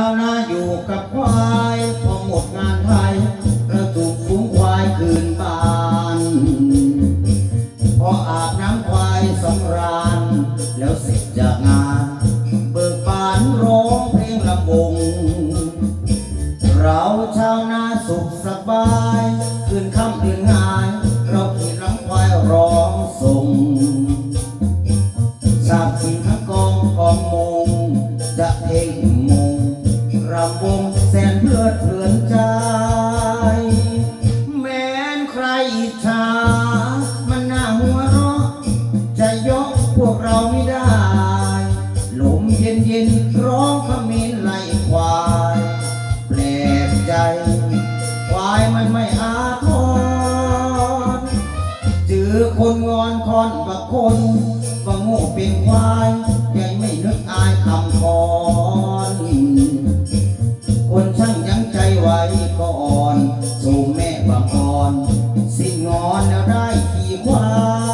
าวนาอยู่กับควายพอหมดงานไทยเราถูกฝูงควายคืนบ้านพออาบน้ำควายสำราญ แล้วเสร็จจากงาน เบิกบานร้องเพลงลำวงเราชาวนาสุขสบาย คืนค่ำเดือนงายเราขี่น้ำควายรอ รำวงแสนเพลิดเพลินใจ แม้นใครอิจฉามันน่าหัวเราะ จะยกพวกเราไม่ได้ ลมเย็นเย็นร้องขมิ้นไล่ควาย แปลกใจ ควายมันไม่อาทรเจอคนงอนคอนกับคนก็โง่เป็นควาย งอนอนแล้วได้ขี่ควาย